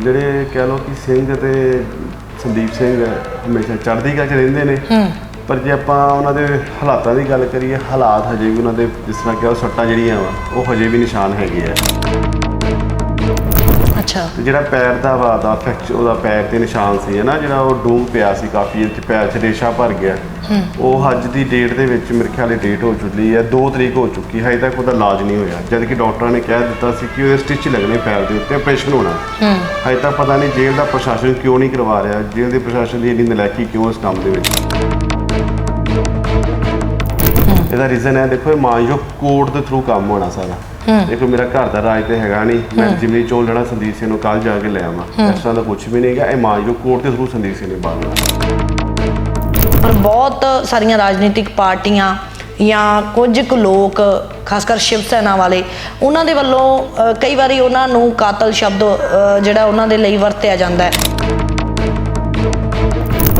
ਜਿਹੜੇ ਕਹਿ ਲਓ ਕਿ ਸਿੰਘ ਤੇ ਸੰਦੀਪ ਸਿੰਘ ਹਮੇਸ਼ਾ ਚੜ੍ਹਦੀ ਕਲਾ 'ਚ ਰਹਿੰਦੇ ਨੇ। ਪਰ ਜੇ ਆਪਾਂ ਉਹਨਾਂ ਦੇ ਹਾਲਾਤਾਂ ਦੀ ਗੱਲ ਕਰੀਏ ਹਾਲਾਤ ਹਜੇ ਵੀ ਉਹਨਾਂ ਦੇ ਜਿਸ ਤਰ੍ਹਾਂ ਕਿ ਉਹ ਸੱਟਾਂ ਜਿਹੜੀਆਂ ਵਾ ਉਹ ਹਜੇ ਵੀ ਨਿਸ਼ਾਨ ਹੈਗੇ ਆ। ਅੱਛਾ। ਤੇ ਜਿਹੜਾ ਪੈਰ ਦਾ ਵਾ ਦਾ ਫ੍ਰੈਕਚਰ ਉਹਦਾ ਪੈਰ ਤੇ ਨਿਸ਼ਾਨ ਸੀ ਹੈ ਨਾ ਜਿਹੜਾ ਉਹ ਡੂੰਘ ਪਿਆ ਸੀ ਕਾਫੀ ਇਹ 'ਚ ਪੈਰ 'ਚ ਰੇਸ਼ਾ ਭਰ ਗਿਆ। ਉਹ ਅੱਜ ਦੀ ਡੇਟ ਦੇ ਵਿੱਚ ਮੇਰੇ ਖਿਆਲੇ ਡੇਟ ਹੋ ਚੁੱਕੀ ਹੈ 2 ਤਰੀਕ ਹੋ ਚੁੱਕੀ ਹੈ ਹਜੇ ਤੱਕ ਉਹਦਾ ਇਲਾਜ ਨਹੀਂ ਹੋਇਆ। ਜਦ ਕਿ ਡਾਕਟਰਾਂ ਨੇ ਕਹਿ ਦਿੱਤਾ ਸੀ ਕਿ ਉਹਦੇ ਸਟਿਚ ਲੱਗਣੇ ਪੈਰ ਦੇ ਉੱਤੇ ਆਪਰੇਸ਼ਨ ਹੋਣਾ। ਹਜੇ ਤੱਕ ਪਤਾ ਨਹੀਂ ਜੇਲ੍ਹ ਦਾ ਪ੍ਰਸ਼ਾਸਨ ਕਿਉਂ ਨਹੀਂ ਕਰਵਾ ਰਿਹਾ ਜੇਲ੍ਹ ਦੇ ਪ੍ਰਸ਼ਾਸਨ ਦੀ ਇੰਨੀ ਨਲਾਇਕੀ ਕਿਉਂ ਇਸ ਕੰਮ ਦੇ ਵਿੱਚ? ਇਹਦਾ ਰੀਜ਼ਨ ਹੈ ਦੇਖੋ ਇਹ ਮਾਨਯੋਗ ਕੋਰਟ ਦੇ ਥਰੂ ਕੰਮ ਹੋਣਾ ਸਾਰਾ। ਦੇਖੋ ਮੇਰਾ ਘਰ ਦਾ ਰਾਜ ਤੇ ਹੈਗਾ ਨਹੀਂ। ਮੈਂ ਜਿਮਨੀ ਚੋਲ ਲੜਾ ਸੰਦੀਪ ਸਿੰਘ ਨੂੰ ਕੱਲ ਜਾ ਕੇ ਲੈ ਆਵਾਂ। ਇਸ ਤਰ੍ਹਾਂ ਦਾ ਕੁਝ ਵੀ ਨਹੀਂ ਹੈਗਾ। ਇਹ ਮਾਨਯੋਗ ਕੋਰਟ ਦੇ ਥਰੂ ਸੰਦੀਪ ਸਿੰਘ ਨੇ ਬਾਲਣਾ ਪਰ ਬਹੁਤ ਸਾਰੀਆਂ ਰਾਜਨੀਤਿਕ ਪਾਰਟੀਆਂ ਜਾਂ ਕੁਝ ਕੁ ਲੋਕ ਖਾਸ ਕਰ ਸ਼ਿਵ ਸੈਨਾ ਵਾਲੇ ਉਹਨਾਂ ਦੇ ਵੱਲੋਂ ਕਈ ਵਾਰੀ ਉਹਨਾਂ ਨੂੰ ਕਾਤਲ ਸ਼ਬਦ ਜਿਹੜਾ ਉਹਨਾਂ ਦੇ ਲਈ ਵਰਤਿਆ ਜਾਂਦਾ ਹੈ।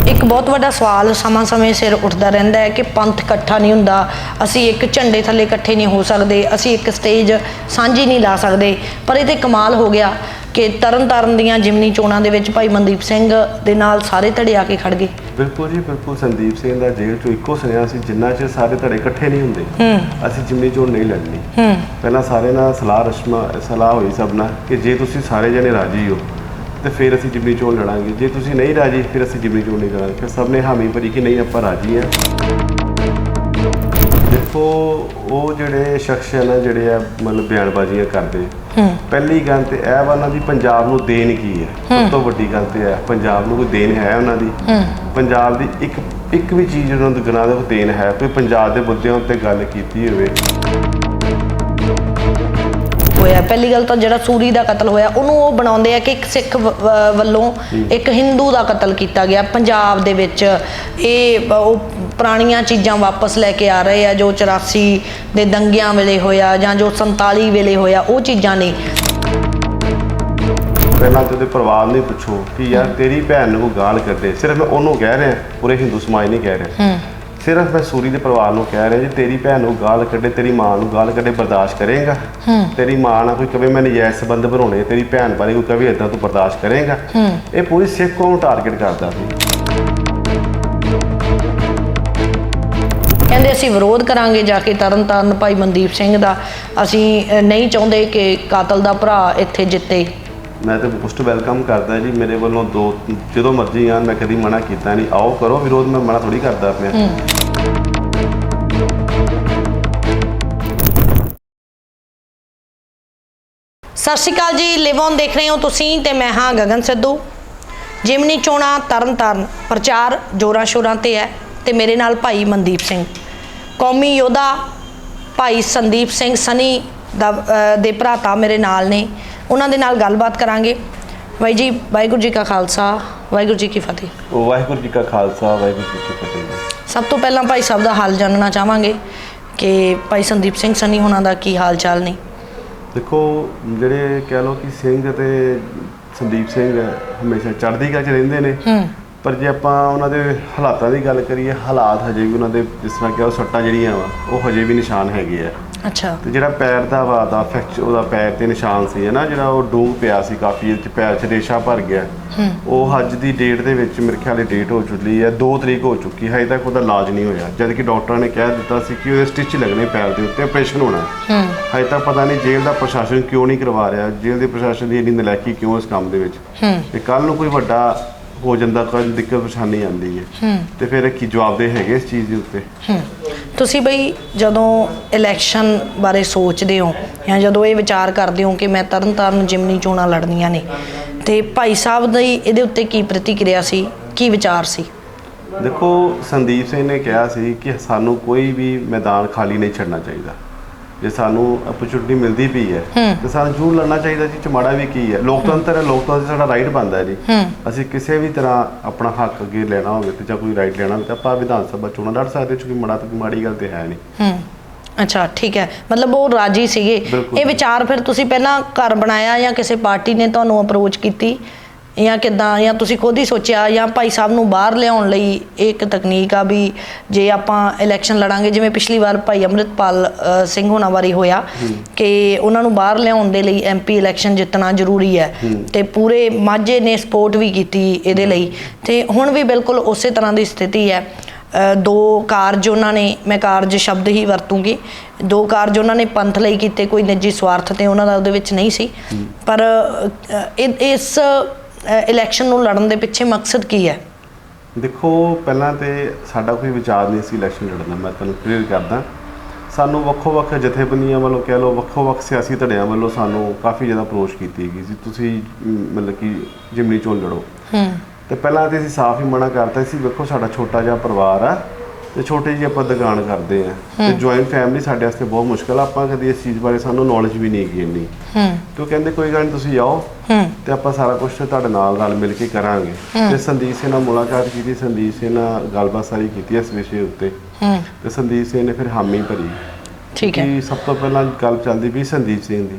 ਇੱਕ ਬਹੁਤ ਵੱਡਾ ਸਵਾਲ ਸਮਾਂ-ਸਮੇਂ ਸਿਰ ਉੱਠਦਾ ਰਹਿੰਦਾ ਹੈ ਕਿ ਪੰਥ ਇਕੱਠਾ ਨਹੀਂ ਹੁੰਦਾ। ਅਸੀਂ ਇੱਕ ਝੰਡੇ ਥੱਲੇ ਇਕੱਠੇ ਨਹੀਂ ਹੋ ਸਕਦੇ ਅਸੀਂ ਇੱਕ ਸਟੇਜ ਸਾਂਝੀ ਨਹੀਂ ਲਾ ਸਕਦੇ। ਪਰ ਇਹ ਤੇ ਕਮਾਲ ਹੋ ਗਿਆ ਕਿ ਤਰਨਤਾਰਨ ਦੀਆਂ ਜਿਮਨੀ ਚੋਣਾਂ ਦੇ ਵਿੱਚ ਭਾਈ ਮਨਦੀਪ ਸਿੰਘ ਦੇ ਨਾਲ ਸਾਰੇ ਧੜੇ ਆ ਕੇ ਖੜ ਗਏ। ਬਿਲਕੁਲ ਜੀ ਬਿਲਕੁਲ ਸੰਦੀਪ ਸਿੰਘ ਦਾ ਜੇਲ੍ਹ ਚੋਂ ਇੱਕੋ ਸੁਨੇਹਾ ਸੀ ਜਿੰਨਾ ਚਿਰ ਸਾਰੇ ਧੜੇ ਇਕੱਠੇ ਨਹੀਂ ਹੁੰਦੇ ਅਸੀਂ ਜਿਮਨੀ ਚੋਣ ਨਹੀਂ ਲੜਨੀ। ਪਹਿਲਾਂ ਸਾਰੇ ਨਾਲ ਸਲਾਹ ਰਸਮਾ ਸਲਾਹ ਹੋਈ ਸਭ ਨਾਲ ਕਿ ਜੇ ਤੁਸੀਂ ਸਾਰੇ ਜਣੇ ਰਾਜੀ ਹੋ ਤੇ ਫਿਰ ਅਸੀਂ ਜਿਮਨੀ ਚੋਣ ਲੜਾਂਗੇ। ਜੇ ਤੁਸੀਂ ਨਹੀਂ ਰਾਜੀ ਫਿਰ ਅਸੀਂ ਜਿਮਨੀ ਚੋਣ ਨਹੀਂ ਲੜਾਂਗੇ। ਫਿਰ ਸਭ ਨੇ ਹਾਮੀ ਭਰੀ ਕਿ ਨਹੀਂ ਆਪਾਂ ਰਾਜੀ ਹਾਂ ਦੇਖੋ ਉਹ ਜਿਹੜੇ ਸ਼ਖਸ ਹੈ ਨਾ ਜਿਹੜੇ ਆ ਮਤਲਬ ਬਿਆਨਬਾਜ਼ੀਆਂ ਕਰਦੇ ਪਹਿਲੀ ਗੱਲ ਤੇ ਇਹ ਵਾ ਉਹਨਾਂ ਦੀ ਪੰਜਾਬ ਨੂੰ ਦੇਣ ਕੀ ਹੈ। ਸਭ ਤੋਂ ਵੱਡੀ ਗੱਲ ਤੇ ਹੈ ਪੰਜਾਬ ਨੂੰ ਕੋਈ ਦੇਣ ਹੈ ਉਹਨਾਂ ਦੀ? ਪੰਜਾਬ ਦੀ ਇੱਕ ਇੱਕ ਵੀ ਚੀਜ਼ ਉਹਨਾਂ ਨੂੰ ਗਨਾ ਦੇ ਕੋਈ ਦੇਣ ਹੈ। ਕੋਈ ਪੰਜਾਬ ਦੇ ਮੁੱਦਿਆਂ ਉੱਤੇ ਗੱਲ ਕੀਤੀ ਹੋਵੇ ਹੋਇਆ। ਪਹਿਲੀ ਗੱਲ ਤਾਂ ਜਿਹੜਾ ਸੂਰੀ ਦਾ ਕਤਲ ਹੋਇਆ ਉਹਨੂੰ ਉਹ ਬਣਾਉਂਦੇ ਆ ਕਿ ਇੱਕ ਸਿੱਖ ਵ- ਵ- ਵੱਲੋਂ ਇੱਕ ਹਿੰਦੂ ਦਾ ਕਤਲ ਕੀਤਾ ਗਿਆ। ਪੰਜਾਬ ਦੇ ਵਿੱਚ ਇਹ ਉਹ ਪੁਰਾਣੀਆਂ ਚੀਜ਼ਾਂ ਵਾਪਸ ਲੈ ਕੇ ਆ ਰਹੇ ਆ ਜੋ 84 ਦੇ ਦੰਗਿਆਂ ਵੇਲੇ ਹੋਇਆ ਜਾਂ ਜੋ 47 ਵੇਲੇ ਹੋਇਆ ਉਹ ਚੀਜ਼ਾਂ ਨੇ। ਪਹਿਲਾਂ ਤੇ ਉਹਦੇ ਪਰਿਵਾਰ ਨੂੰ ਹੀ ਪੁੱਛੋ ਕਿ ਯਾਰ ਤੇਰੀ ਭੈਣ ਨੂੰ ਗਾਲ ਕੱਢੇ। ਸਿਰਫ ਮੈਂ ਉਹਨੂੰ ਕਹਿ ਰਿਹਾ ਪੂਰੇ ਹਿੰਦੂ ਸਮਾਜ ਨਹੀਂ ਕਹਿ ਰਿਹਾ। ਸਿਰਫ ਮੈਂ ਸੂਰੀ ਦੇ ਪਰਿਵਾਰ ਨੂੰ ਕਹਿ ਰਿਹਾ ਜੀ ਤੇਰੀ ਭੈਣ ਨੂੰ ਗਾਲ ਕੱਢੇ ਤੇਰੀ ਮਾਂ ਨੂੰ ਗਾਲ ਕੱਢੇ ਬਰਦਾਸ਼ਤ ਕਰੇਗਾ। ਤੇਰੀ ਮਾਂ ਨਾਲ ਕੋਈ ਕਵੇ ਮੈਂ ਨਜਾਇਜ਼ ਸੰਬੰਧ ਬਣਾਉਣੇ ਤੇਰੀ ਭੈਣ ਬਾਰੇ ਕੋਈ ਕਵੇ ਇਦਾਂ ਤੂੰ ਬਰਦਾਸ਼ਤ ਕਰੇਗਾ। ਇਹ ਪੂਰੀ ਸਿੱਖ ਕੌਮ ਟਾਰਗੇਟ ਕਰਦਾ ਸੀ। ਕਹਿੰਦੇ ਅਸੀਂ ਵਿਰੋਧ ਕਰਾਂਗੇ ਜਾ ਕੇ ਤਰਨਤਾਰਨ ਭਾਈ ਮਨਦੀਪ ਸਿੰਘ ਦਾ। ਅਸੀਂ ਨਹੀਂ ਚਾਹੁੰਦੇ ਕਿ ਕਾਤਲ ਦਾ ਭਰਾ ਇੱਥੇ ਜਿੱਤੇ। ਮੈਂ ਤਾਂ ਮੋਸਟ ਵੈਲਕਮ ਕਰਦਾ ਜੀ, ਮੇਰੇ ਵੱਲੋਂ ਦੋ, ਜਦੋਂ ਮਰਜ਼ੀ ਆਣ ਮੈਂ ਕਦੀ ਮਨਾ ਕੀਤਾ ਨਹੀਂ। ਆਓ ਕਰੋ, ਵਿਰੋਧ ਮੈਂ ਮਨਾ ਥੋੜੀ ਕਰਦਾ ਪਿਆ। ਸਤਿ ਸ਼੍ਰੀ ਅਕਾਲ ਜੀ ਲਿਵ ਦੇਖ ਰਹੇ ਹੋ ਤੁਸੀਂ ਤੇ ਮੈਂ ਹਾਂ ਗਗਨ ਸਿੱਧੂ। ਜਿਮਨੀ ਚੋਣਾਂ ਤਰਨਤਾਰਨ, ਪ੍ਰਚਾਰ ਜੋਰਾਂ ਸ਼ੋਰਾਂ ਤੇ ਹੈ ਤੇ ਮੇਰੇ ਨਾਲ ਭਾਈ ਮਨਦੀਪ ਸਿੰਘ। ਕੌਮੀ ਯੋਧਾ ਭਾਈ ਸੰਦੀਪ ਸਿੰਘ ਸਨੀ ਦਾ ਦੇ ਭਰਾਤਾ ਮੇਰੇ ਨਾਲ ਨੇ। ਉਹਨਾਂ ਦੇ ਨਾਲ ਗੱਲਬਾਤ ਕਰਾਂਗੇ। ਬਾਈ ਜੀ ਵਾਹਿਗੁਰੂ ਜੀ ਕਾ ਖਾਲਸਾ ਵਾਹਿਗੁਰੂ ਜੀ ਕੀ ਫਤਿਹ। ਵਾਹਿਗੁਰੂ ਜੀ ਕਾ ਖਾਲਸਾ ਵਾਹਿਗੁਰੂ ਜੀ ਕੀ ਫਤਿਹ ਜੀ। ਸਭ ਤੋਂ ਪਹਿਲਾਂ ਭਾਈ ਸਾਹਿਬ ਦਾ ਹਾਲ ਜਾਣਨਾ ਚਾਹਾਂਗੇ ਕਿ ਭਾਈ ਸੰਦੀਪ ਸਿੰਘ ਸਨੀ ਹੋਣਾ ਦਾ ਕੀ ਹਾਲ ਚਾਲ ਨੇ? ਦੇਖੋ ਜਿਹੜੇ ਕਹਿ ਲਓ ਕਿ ਸਿੰਘ ਤੇ ਸੰਦੀਪ ਸਿੰਘ ਹਮੇਸ਼ਾ ਚੜ੍ਹਦੀ ਕਲਾ 'ਚ ਰਹਿੰਦੇ ਨੇ। ਪਰ ਜੇ ਆਪਾਂ ਉਹਨਾਂ ਦੇ ਹਾਲਾਤਾਂ ਦੀ ਗੱਲ ਕਰੀਏ ਹਾਲਾਤ ਹਜੇ ਵੀ ਉਹਨਾਂ ਦੇ ਜਿਸ ਤਰ੍ਹਾਂ ਕਿ ਉਹ ਸੱਟਾਂ ਜਿਹੜੀਆਂ ਵਾ ਉਹ ਹਜੇ ਵੀ ਨਿਸ਼ਾਨ ਹੈਗੇ ਆ। ਅੱਛਾ। ਤੇ ਜਿਹੜਾ ਪੈਰ ਦਾ ਵਾ ਦਾ ਫ੍ਰੈਕਚਰ ਉਹਦਾ ਪੈਰ ਤੇ ਨਿਸ਼ਾਨ ਸੀ ਹੈ ਨਾ? ਜਿਹੜਾ ਉਹ ਡੂੰਘ ਪਿਆ ਸੀ ਕਾਫੀ ਇਹ 'ਚ ਪੈਰ 'ਚ ਰੇਸ਼ਾ ਭਰ ਗਿਆ। ਉਹ ਅੱਜ ਦੀ ਡੇਟ ਦੇ ਵਿੱਚ ਮੇਰੇ ਖਿਆਲੇ ਡੇਟ ਹੋ ਚੁੱਕੀ ਹੈ 2 ਤਰੀਕ ਹੋ ਚੁੱਕੀ ਹੈ ਹਜੇ ਤੱਕ ਉਹਦਾ ਇਲਾਜ ਨਹੀਂ ਹੋਇਆ। ਜਦ ਕਿ ਡਾਕਟਰਾਂ ਨੇ ਕਹਿ ਦਿੱਤਾ ਸੀ ਕਿ ਉਹਦੇ ਸਟਿਚ ਲੱਗਣੇ ਪੈਰ ਦੇ ਉੱਤੇ ਆਪਰੇਸ਼ਨ ਹੋਣਾ ਹਜੇ ਤੱਕ ਪਤਾ ਨਹੀਂ ਜੇਲ੍ਹ ਦਾ ਪ੍ਰਸ਼ਾਸਨ ਕਿਉਂ ਨਹੀਂ ਕਰਵਾ ਰਿਹਾ ਜੇਲ੍ਹ ਦੇ ਪ੍ਰਸ਼ਾਸਨ ਦੀ ਇੰਨੀ ਨਲਾਇਕੀ ਕਿਉਂ ਇਸ ਕੰਮ ਦੇ ਵਿੱਚ? ਤੇ ਕੱਲ ਨੂੰ ਕੋਈ ਵੱਡਾ ਹੋ ਜਾਂਦਾ ਕੋਈ ਦਿੱਕਤ ਪਰੇਸ਼ਾਨੀ ਆਉਂਦੀ ਹੈ। ਤੇ ਫਿਰ ਕੀ ਜਵਾਬ ਦੇ ਹੈਗੇ ਇਸ ਚੀਜ਼ ਦੇ ਉੱਤੇ? ਤੁਸੀਂ ਬਈ ਜਦੋਂ ਇਲੈਕਸ਼ਨ ਬਾਰੇ ਸੋਚਦੇ ਹੋ ਜਾਂ ਜਦੋਂ ਇਹ ਵਿਚਾਰ ਕਰਦੇ ਹੋ ਕਿ ਮੈਂ ਤਰਨਤਾਰਨ ਜਿਮਨੀ ਚੋਣਾਂ ਲੜਨੀਆਂ ਨੇ ਤੇ ਭਾਈ ਸਾਹਿਬ ਦੀ ਇਹਦੇ ਉੱਤੇ ਕੀ ਪ੍ਰਤੀਕਿਰਿਆ ਸੀ ਕੀ ਵਿਚਾਰ ਸੀ? ਦੇਖੋ ਸੰਦੀਪ ਸਿੰਘ ਨੇ ਕਿਹਾ ਸੀ ਕਿ ਸਾਨੂੰ ਕੋਈ ਵੀ ਮੈਦਾਨ ਖਾਲੀ ਨਹੀਂ ਛੱਡਣਾ ਚਾਹੀਦਾ। ਜੇ ਸਾਨੂੰ ਅਪਰਚੂਨਿਟੀ ਮਿਲਦੀ ਪਈ ਹੈ ਤੇ ਸਾਨੂੰ ਜ਼ਰੂਰ ਲੜਨਾ ਚਾਹੀਦਾ ਜੀ ਚਮਾੜਾ ਵੀ ਕੀ ਹੈ? ਲੋਕਤੰਤਰ ਹੈ ਲੋਕਤੰਤਰ ਸਾਡਾ ਰਾਈਟ ਬਣਦਾ ਹੈ ਜੀ। ਅਸੀਂ ਕਿਸੇ ਵੀ ਤਰ੍ਹਾਂ ਆਪਣਾ ਹੱਕ ਅੱਗੇ ਲੈਣਾ ਹੋਵੇ ਤੇ ਜਾਂ ਕੋਈ ਰਾਈਟ ਲੈਣਾ ਹੋਵੇ ਤਾਂ ਆਪਾਂ ਵਿਧਾਨ ਸਭਾ ਚੋਣਾਂ ਲੜ ਸਕਦੇ ਕਿਉਂਕਿ ਮਾੜਾ ਤਾਂ ਮਾੜੀ ਗੱਲ ਤੇ ਹੈ ਨਹੀਂ। ਅੱਛਾ ਠੀਕ ਹੈ। ਮਤਲਬ ਉਹ ਰਾਜੀ ਸੀਗੇ। ਇਹ ਵਿਚਾਰ ਫਿਰ ਤੁਸੀਂ ਪਹਿਲਾਂ ਘਰ ਬਣਾਇਆ ਜਾਂ ਕਿਸੇ ਪਾਰਟੀ ਨੇ ਤੁਹਾਨੂੰ ਅਪਰੋਚ ਕੀਤੀ? ਜਾਂ ਕਿਦਾਂ ਜਾਂ ਤੁਸੀਂ ਖੁਦ ਹੀ ਸੋਚਿਆ ਜਾਂ ਭਾਈ ਸਾਹਿਬ ਨੂੰ ਬਾਹਰ ਲਿਆਉਣ ਲਈ ਇੱਕ ਤਕਨੀਕ ਆ ਵੀ ਜੇ ਆਪਾਂ ਇਲੈਕਸ਼ਨ ਲੜਾਂਗੇ ਜਿਵੇਂ ਪਿਛਲੀ ਵਾਰ ਭਾਈ ਅੰਮ੍ਰਿਤਪਾਲ ਸਿੰਘ ਹੋਣਾ ਵਾਰੀ ਹੋਇਆ ਕਿ ਉਹਨਾਂ ਨੂੰ ਬਾਹਰ ਲਿਆਉਣ ਦੇ ਲਈ ਐਮਪੀ ਇਲੈਕਸ਼ਨ ਜਿੱਤਣਾ ਜ਼ਰੂਰੀ ਹੈ ਤੇ ਪੂਰੇ ਮਾਝੇ ਨੇ ਸਪੋਰਟ ਵੀ ਕੀਤੀ ਇਹਦੇ ਲਈ। ਤੇ ਹੁਣ ਵੀ ਬਿਲਕੁਲ ਉਸੇ ਤਰ੍ਹਾਂ ਦੀ ਸਥਿਤੀ ਹੈ। ਦੋ ਕਾਰਜ ਉਹਨਾਂ ਨੇ ਮੈਂ ਕਾਰਜ ਸ਼ਬਦ ਹੀ ਵਰਤੂੰਗੀ। ਦੋ ਕਾਰਜ ਉਹਨਾਂ ਨੇ ਪੰਥ ਲਈ ਕੀਤੇ ਕੋਈ ਨਿੱਜੀ ਸਵਾਰਥ ਤੇ ਉਹਨਾਂ ਦਾ ਉਹਦੇ ਵਿੱਚ ਨਹੀਂ ਸੀ। ਪਰ ਇਸ ਇਲੈਕਸ਼ਨ ਨੂੰ ਲੜਨ ਦੇ ਪਿੱਛੇ ਮਕਸਦ ਕੀ ਹੈ? ਦੇਖੋ ਪਹਿਲਾਂ ਤੇ ਸਾਡਾ ਕੋਈ ਵਿਚਾਰ ਨਹੀਂ ਸੀ ਇਲੈਕਸ਼ਨ ਲੜਨ ਦਾ ਮੈਂ ਤੁਹਾਨੂੰ ਕਲੀਅਰ ਕਰਦਾ। ਸਾਨੂੰ ਵੱਖੋ ਵੱਖ ਜਥੇਬੰਦੀਆਂ ਵੱਲੋਂ ਕਹਿ ਲਓ ਵੱਖੋ ਵੱਖ ਸਿਆਸੀ ਧੜਿਆਂ ਵੱਲੋਂ ਸਾਨੂੰ ਕਾਫੀ ਜ਼ਿਆਦਾ ਅਪਰੋਚ ਕੀਤੀ ਗਈ ਸੀ। ਤੁਸੀਂ ਮਤਲਬ ਕਿ ਜਿਮਨੀ ਚੋਣ ਲੜੋ। ਹੂੰ। ਤੇ ਪਹਿਲਾਂ ਤੇ ਅਸੀਂ ਸਾਫ਼ ਹੀ ਮਨਾ ਕਰਤਾ ਸੀ ਵੇਖੋ ਸਾਡਾ ਛੋਟਾ ਜਿਹਾ ਪਰਿਵਾਰ ਆ। ਤੇ ਛੋਟੀ ਜਿਹੀ ਆਪਾਂ ਦੁਕਾਨ ਕਰਦੇ ਆ ਤੇ ਜੁਆਇੰਟ ਫੈਮਿਲੀ ਸਾਡੇ ਵਾਸਤੇ ਬਹੁਤ ਮੁਸ਼ਕਲ ਆ। ਆਪਾਂ ਕਦੀ ਇਸ ਚੀਜ਼ ਬਾਰੇ ਸਾਨੂੰ ਨੌਲੇਜ ਵੀ ਨਹੀਂ ਹੈਗੀ ਇੰਨੀ। ਹੂੰ। ਤੇ ਉਹ ਕਹਿੰਦੇ ਕੋਈ ਗੱਲ ਨਹੀਂ ਤੁਸੀਂ ਆਓ ਹੂੰ। ਤੇ ਆਪਾਂ ਸਾਰਾ ਕੁਝ ਤੁਹਾਡੇ ਨਾਲ ਰਲ ਮਿਲ ਕੇ ਕਰਾਂਗੇ। ਤੇ ਸੰਦੀਪ ਸਿੰਘ ਨਾਲ ਮੁਲਾਕਾਤ ਕੀਤੀ ਸੰਦੀਪ ਸਿੰਘ ਨਾਲ ਗੱਲਬਾਤ ਸਾਰੀ ਕੀਤੀ ਇਸ ਵਿਸ਼ੇ ਉੱਤੇ। ਹੂੰ। ਤੇ ਸੰਦੀਪ ਸਿੰਘ ਨੇ ਫਿਰ ਹਾਮੀ ਭਰੀ। ਠੀਕ ਹੈ। ਕਿ ਸਭ ਤੋਂ ਪਹਿਲਾਂ ਗੱਲ ਚੱਲਦੀ ਵੀ ਸੰਦੀਪ ਸਿੰਘ ਦੀ।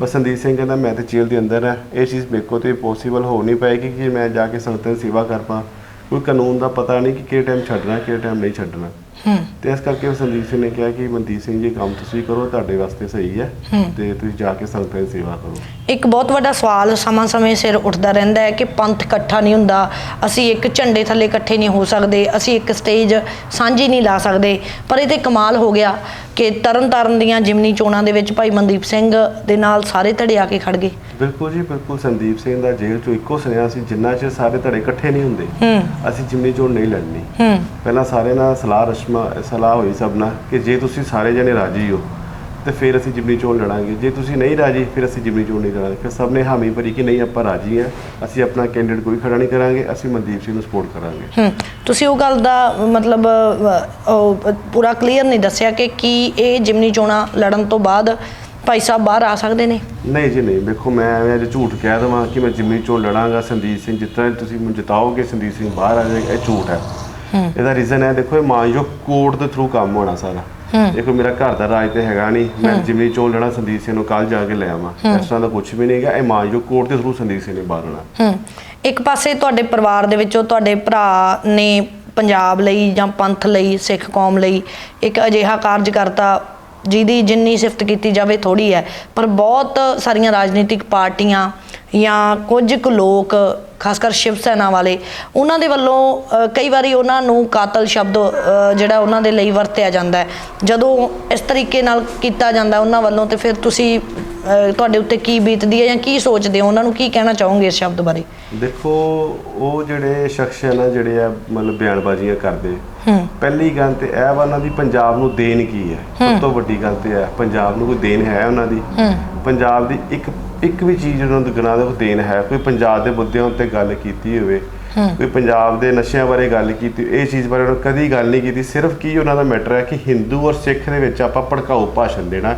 ਪਰ ਸੰਦੀਪ ਸਿੰਘ ਕਹਿੰਦਾ ਮੈਂ ਤੇ ਜੇਲ੍ਹ ਦੇ ਅੰਦਰ ਆ। ਇਹ ਚੀਜ਼ ਮੇਰੇ ਕੋਲ ਤੇ ਪੋਸੀਬਲ ਹੋ ਨਹੀਂ ਪਾਏਗੀ ਕਿ ਮੈਂ ਜਾ ਕੇ ਸੰਗਤਾਂ ਸੇਵਾ ਕਰ ਪਾਂ। ਕੋਈ ਕਾਨੂੰਨ ਦਾ ਪਤਾ ਨਹੀਂ ਕਿ ਕਿਹੜੇ ਟਾਈਮ ਛੱਡਣਾ ਕਿਹੜੇ ਟਾਈਮ ਨਹੀਂ ਛੱਡਣਾ। ਹੂੰ। ਤੇ ਇਸ ਕਰਕੇ ਸੰਦੀਪ ਸਿੰਘ ਨੇ ਕਿਹਾ ਕਿ ਮਨਦੀਪ ਸਿੰਘ ਜੀ ਕੰਮ ਤੁਸੀਂ ਕਰੋ ਤੁਹਾਡੇ ਵਾਸਤੇ ਸਹੀ ਹੈ। ਤੇ ਤੁਸੀਂ ਜਾ ਕੇ ਸੰਗਤਾਂ ਦੀ ਸੇਵਾ ਕਰੋ। ਇੱਕ ਬਹੁਤ ਵੱਡਾ ਸਵਾਲ ਸਮਾਂ ਸਮੇਂ ਸਿਰ ਉੱਠਦਾ ਰਹਿੰਦਾ ਹੈ ਕਿ ਪੰਥ ਇਕੱਠਾ ਨਹੀਂ ਹੁੰਦਾ। ਅਸੀਂ ਇੱਕ ਝੰਡੇ ਥੱਲੇ ਇਕੱਠੇ ਨਹੀਂ ਹੋ ਸਕਦੇ ਅਸੀਂ ਇੱਕ ਸਟੇਜ ਸਾਂਝੀ ਨਹੀਂ ਲਾ ਸਕਦੇ। ਪਰ ਇਹ ਤੇ ਕਮਾਲ ਹੋ ਗਿਆ। ਕਿ ਤਰਨ ਤਾਰਨ ਦੀਆਂ ਜਿਮਨੀ ਚੋਣਾਂ ਦੇ ਵਿੱਚ ਭਾਈ ਮਨਦੀਪ ਸਿੰਘ ਦੇ ਨਾਲ ਸਾਰੇ ਧੜੇ ਆ ਕੇ ਖੜ ਗਏ। ਬਿਲਕੁਲ ਜੀ ਬਿਲਕੁਲ। ਸੰਦੀਪ ਸਿੰਘ ਦਾ ਜੇਲ੍ਹ ਚੋਂ ਇੱਕੋ ਸੁਨੇਹਾ ਸੀ ਜਿੰਨਾ ਚਿਰ ਸਾਰੇ ਧੜੇ ਇਕੱਠੇ ਨਹੀਂ ਹੁੰਦੇ ਹੂੰ। ਅਸੀਂ ਜਿਮਨੀ ਚੋਣ ਨਹੀਂ ਲੜਨੀ। ਹੂੰ। ਪਹਿਲਾਂ ਸਾਰੇ ਨਾਲ ਸਲਾਹ ਰਸ਼ਮਾ ਸਲਾਹ ਹੋਈ ਸਭ ਨਾਲ ਕਿ ਜੇ ਤੁਸੀਂ ਸਾਰੇ ਜਣੇ ਰਾਜੀ ਹੋ ਤੇ ਫਿਰ ਅਸੀਂ ਜਿਮਨੀ ਚੋਣ ਲੜਾਂਗੇ। ਜੇ ਤੁਸੀਂ ਨਹੀਂ ਰਾਜੀ ਫਿਰ ਅਸੀਂ ਜਿਮਨੀ ਚੋਣ ਨਹੀਂ ਲੜਾਂਗੇ। ਫਿਰ ਸਭ ਨੇ ਹਾਮੀ ਭਰੀ ਕਿ ਨਹੀਂ ਆਪਾਂ ਰਾਜੀ ਹਾਂ। ਅਸੀਂ ਆਪਣਾ ਕੈਂਡੀਡੇਟ ਕੋਈ ਖੜਾ ਨਹੀਂ ਕਰਾਂਗੇ ਅਸੀਂ ਮਨਦੀਪ ਸਿੰਘ ਨੂੰ ਸਪੋਰਟ ਕਰਾਂਗੇ। ਹੂੰ ਤੁਸੀਂ ਉਹ ਗੱਲ ਦਾ ਮਤਲਬ ਪੂਰਾ ਕਲੀਅਰ ਨਹੀਂ ਦੱਸਿਆ ਕਿ ਕੀ ਇਹ ਜਿਮਨੀ ਚੋਣਾਂ ਲੜਨ ਤੋਂ ਬਾਅਦ ਭਾਈ ਸਾਹਿਬ ਬਾਹਰ ਆ ਸਕਦੇ ਨੇ? ਨਹੀਂ ਜੀ ਨਹੀਂ। ਵੇਖੋ ਮੈਂ ਐਵੇਂ ਅੱਜ ਝੂਠ ਕਹਿ ਦੇਵਾਂ ਕਿ ਮੈਂ ਜਿਮਨੀ ਚੋਣ ਲੜਾਂਗਾ ਸੰਦੀਪ ਸਿੰਘ ਜਿੱਤਣਾ ਤੁਸੀਂ ਮੈਨੂੰ ਜਿਤਾਓਗੇ ਸੰਦੀਪ ਸਿੰਘ ਬਾਹਰ ਆ ਜਾਏਗਾ ਇਹ ਝੂਠ ਹੈ। ਇਹਦਾ ਰੀਜ਼ਨ ਹੈ ਦੇਖੋ ਇਹ ਮਾਨਯੋਗ ਕੋਰਟ ਦੇ ਥਰੂ ਕੰਮ ਹੋਣਾ ਸਾਰਾ। ਦੇਖੋ ਮੇਰਾ ਘਰ ਦਾ ਰਾਜ ਤੇ ਹੈਗਾ ਨਹੀਂ। ਮੈਂ ਜਿਮਨੀ ਚੋਣ ਲੜਾ ਸੰਦੀਪ ਸਿੰਘ ਨੂੰ ਕੱਲ ਜਾ ਕੇ ਲੈ ਆਵਾਂ। ਇਸ ਤਰ੍ਹਾਂ ਦਾ ਕੁਝ ਵੀ ਨਹੀਂ ਹੈਗਾ। ਇਹ ਮਾਨਯੋਗ ਕੋਰਟ ਦੇ ਥਰੂ ਸੰਦੀਪ ਸਿੰਘ ਨੇ ਬਾਹਰ ਹੂੰ। ਇੱਕ ਪਾਸੇ ਤੁਹਾਡੇ ਪਰਿਵਾਰ ਦੇ ਵਿੱਚੋਂ ਤੁਹਾਡੇ ਭਰਾ ਨੇ ਪੰਜਾਬ ਲਈ ਜਾਂ ਪੰਥ ਲਈ ਸਿੱਖ ਕੌਮ ਲਈ ਇੱਕ ਅਜਿਹਾ ਕਾਰਜ ਕਰਤਾ ਜਿਹਦੀ ਜਿੰਨੀ ਸਿਫਤ ਕੀਤੀ ਜਾਵੇ ਥੋੜੀ ਹੈ। ਪਰ ਬਹੁਤ ਸਾਰੀਆਂ ਰਾਜਨੀਤਿਕ ਪਾਰਟੀਆਂ ਜਾਂ ਕੁਝ ਕੁ ਲੋਕ ਖਾਸ ਕਰ ਸ਼ਿਵ ਸੈਨਾ ਵਾਲੇ ਉਹਨਾਂ ਦੇ ਵੱਲੋਂ ਕਈ ਵਾਰੀ ਉਹਨਾਂ ਨੂੰ ਕਾਤਲ ਸ਼ਬਦ ਜਿਹੜਾ ਉਹਨਾਂ ਦੇ ਲਈ ਵਰਤਿਆ ਜਾਂਦਾ ਹੈ। ਜਦੋਂ ਇਸ ਤਰੀਕੇ ਨਾਲ ਕੀਤਾ ਜਾਂਦਾ ਉਹਨਾਂ ਵੱਲੋਂ ਤੇ ਫਿਰ ਤੁਸੀਂ ਤੁਹਾਡੇ ਉੱਤੇ ਕੀ ਬੀਤਦੀ ਹੈ ਜਾਂ ਕੀ ਸੋਚਦੇ ਹੋ? ਉਹਨਾਂ ਨੂੰ ਕੀ ਕਹਿਣਾ ਚਾਹੋਗੇ ਇਸ ਸ਼ਬਦ ਬਾਰੇ? ਦੇਖੋ ਉਹ ਜਿਹੜੇ ਸ਼ਖਸ ਹੈ ਨਾ ਜਿਹੜੇ ਆ ਮਤਲਬ ਬਿਆਨਬਾਜ਼ੀਆਂ ਕਰਦੇ ਪਹਿਲੀ ਗੱਲ ਤੇ ਇਹ ਵਾ ਉਹਨਾਂ ਦੀ ਪੰਜਾਬ ਨੂੰ ਦੇਣ ਕੀ ਹੈ? ਸਭ ਤੋਂ ਵੱਡੀ ਗੱਲ ਤੇ ਹੈ ਪੰਜਾਬ ਨੂੰ ਕੋਈ ਦੇਣ ਹੈ ਉਹਨਾਂ ਦੀ। ਪੰਜਾਬ ਦੀ ਇੱਕ ਇੱਕ ਵੀ ਚੀਜ਼ ਉਹਨਾਂ ਨੂੰ ਗਨਾ ਦੇ ਦੇਣ ਹੈ। ਕੋਈ ਪੰਜਾਬ ਦੇ ਮੁੱਦਿਆਂ ਉੱਤੇ ਗੱਲ ਕੀਤੀ ਹੋਵੇ ਕੋਈ ਪੰਜਾਬ ਦੇ ਨਸ਼ਿਆਂ ਬਾਰੇ ਗੱਲ ਕੀਤੀ ਇਹ ਚੀਜ਼ ਬਾਰੇ ਉਹਨਾਂ ਕਦੀ ਗੱਲ ਨਹੀਂ ਕੀਤੀ। ਸਿਰਫ ਕੀ ਉਹਨਾਂ ਦਾ ਮੈਟਰ ਹੈ ਕਿ ਹਿੰਦੂ ਔਰ ਸਿੱਖ ਦੇ ਵਿੱਚ ਆਪਾਂ ਭੜਕਾਊ ਭਾਸ਼ਣ ਦੇਣਾ